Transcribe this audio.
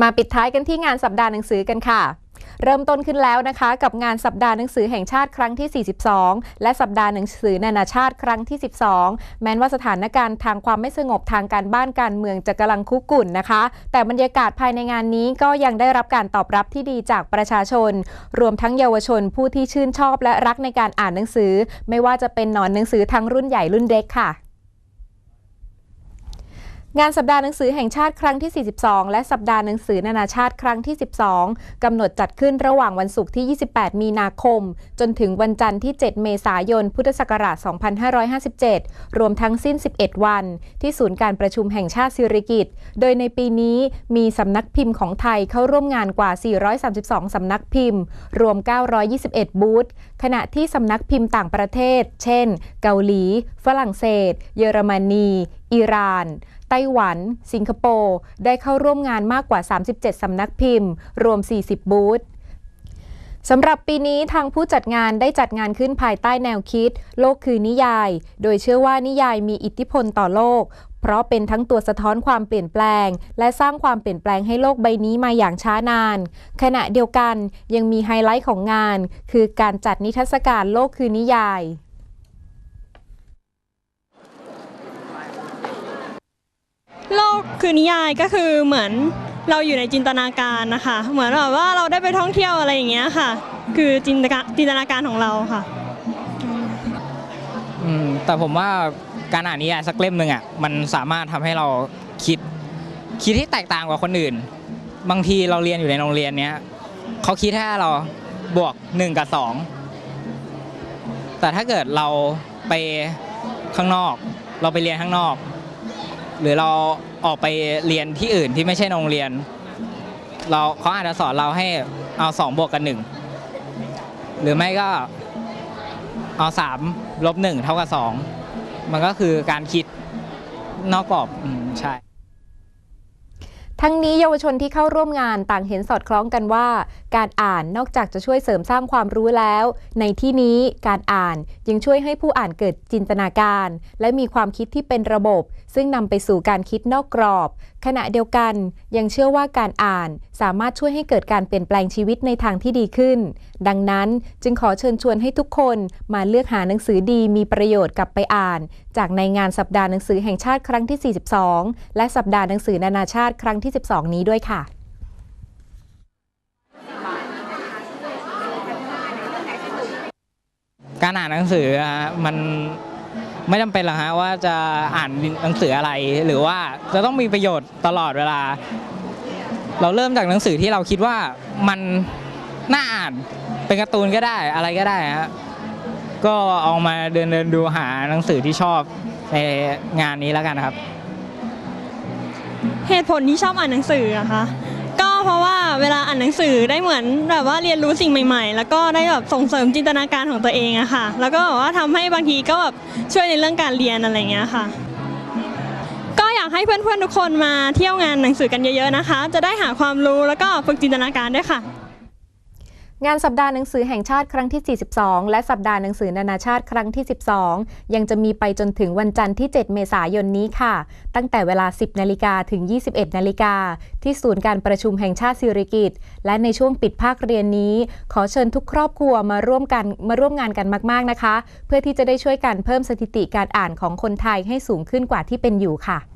มาปิดท้ายกันที่งานสัปดาห์หนังสือกันค่ะ เริ่มต้นขึ้นแล้วนะคะ กับงานสัปดาห์หนังสือแห่งชาติครั้งที่ 42 และสัปดาห์หนังสือนานาชาติครั้งที่ 12 แม้ว่าสถานการณ์ทางความไม่สงบทางการบ้านการเมืองจะกำลังคุกกุ่นนะคะ แต่บรรยากาศภายในงานนี้ก็ยังได้รับการตอบรับที่ดีจากประชาชน รวมทั้งเยาวชนผู้ที่ชื่นชอบและรักในการอ่านหนังสือ ไม่ว่าจะเป็นหนอนหนังสือทั้งรุ่นใหญ่รุ่นเล็กค่ะ งานสัปดาห์หนังสือแห่งชาติครั้งที่ 42 และสัปดาห์หนังสือนานาชาติครั้งที่ 12 กำหนดจัดขึ้นระหว่างวันศุกร์ที่ 28 มีนาคม จนถึงวันจันทร์ที่ 7 เมษายน พุทธศักราช 2557 รวมทั้งสิ้น 11 วัน ที่ศูนย์การประชุมแห่งชาติสิริกิติ์โดยในปีนี้มีสำนักพิมพ์ของไทยเข้าร่วมงานกว่า 432 สำนักพิมพ์ รวม 921 บูธ ขณะที่สำนักพิมพ์ต่างประเทศ เช่น เกาหลี ฝรั่งเศส เยอรมนี อิหร่าน ไต้หวัน สิงคโปร์ ได้เข้าร่วมงานมากกว่า 37 สำนักพิมพ์ รวม 40 บูธสำหรับปีนี้ทางผู้จัดงานได้จัดงานขึ้นภายใต้แนวคิด โลกคือนิยาย โดยเชื่อว่านิยายมีอิทธิพลต่อโลก เพราะเป็นทั้งตัวสะท้อนความเปลี่ยนแปลง และสร้างความเปลี่ยนแปลงให้โลกใบนี้มาอย่างช้านาน ขณะเดียวกันยังมีไฮไลท์ของงาน คือการจัดนิทรรศการโลกคือนิยาย โลกคือนิยายก็คือเหมือนเราอยู่ในจินตนาการนะคะ เหมือนแบบว่าเราได้ไปท่องเที่ยวอะไรอย่างเงี้ยค่ะ คือจินตนาการจินตนาการของเราค่ะ อืมแต่ผมว่าการอ่านนิยายสักเล่มหนึ่งอะมันสามารถทำให้เราคิด คิดที่แตกต่างกว่าคนอื่น บางทีเราเรียนอยู่ในโรงเรียนเนี้ยเขาคิดแค่เราบวกหนึ่งกับสองแต่ถ้าเกิดเราไปข้างนอก เราไปเรียนข้างนอก หรือเราออกไปเรียนที่อื่นที่ไม่ใช่โรงเรียน เราเขาอาจจะสอนเราให้เอาสองบวกกันหนึ่งหรือไม่ก็เอาสามลบหนึ่งเท่ากับสองมันก็คือการคิดนอกกรอบใช่ ทั้งนี้เยาวชนที่เข้าร่วมงานต่างเห็นสอดคล้องกันว่า การอ่านนอกจากจะช่วยเสริมสร้างความรู้แล้ว ในที่นี้การอ่านยังช่วยให้ผู้อ่านเกิดจินตนาการ และมีความคิดที่เป็นระบบ ซึ่งนำไปสู่การคิดนอกกรอบ ขณะเดียวกันยังเชื่อว่าการอ่านสามารถช่วยให้เกิดการเปลี่ยนแปลงชีวิตในทางที่ดีขึ้น ดังนั้นจึงขอเชิญชวนให้ทุกคนมาเลือกหาหนังสือดีมีประโยชน์กลับไปอ่าน จากในงานสัปดาห์หนังสือแห่งชาติครั้งที่ 42 และสัปดาห์หนังสือนานาชาติครั้งที่12 นี้ด้วยค่ะการอ่านหนังสือมันไม่จำเป็นหรอกฮะว่าจะอ่านหนังสืออะไร หรือว่าจะต้องมีประโยชน์ตลอดเวลา เราเริ่มจากหนังสือที่เราคิดว่ามันน่าอ่านเป็นการ์ตูนก็ได้อะไรก็ได้ฮะก็เอามาเดินเดินๆดูหาหนังสือที่ชอบในงานนี้แล้วกันครับ เหตุผลที่ชอบอ่านหนังสืออะคะก็เพราะว่าเวลาอ่านหนังสือได้เหมือนแบบว่าเรียนรู้สิ่งใหม่ ๆ แล้วก็ได้แบบส่งเสริมจินตนาการของตัวเองอะค่ะ แล้วก็แบบว่าทำให้บางทีก็แบบช่วยในเรื่องการเรียนอะไรเงี้ยค่ะ ก็อยากให้เพื่อนๆทุกคนมาเที่ยวงานหนังสือกันเยอะๆนะคะ จะได้หาความรู้แล้วก็ฝึกจินตนาการด้วยค่ะ งานสัปดาห์หนังสือแห่งชาติครั้งที่ 42 และสัปดาห์หนังสือนานาชาติครั้งที่ 12 ยังจะมีไปจนถึงวันจันทร์ที่ 7 เมษายนนี้ค่ะ ตั้งแต่เวลา 10 นาฬิกาถึง 21 นาฬิกา ที่ศูนย์การประชุมแห่งชาติสิริกิตและในช่วงปิดภาคเรียนนี้ ขอเชิญทุกครอบครัวมาร่วมกันมาร่วมงานกันมาก ๆนะคะ เพื่อที่จะได้ช่วยกันเพิ่มสถิติการอ่านของคนไทยให้สูงขึ้นกว่าที่เป็นอยู่ค่ะ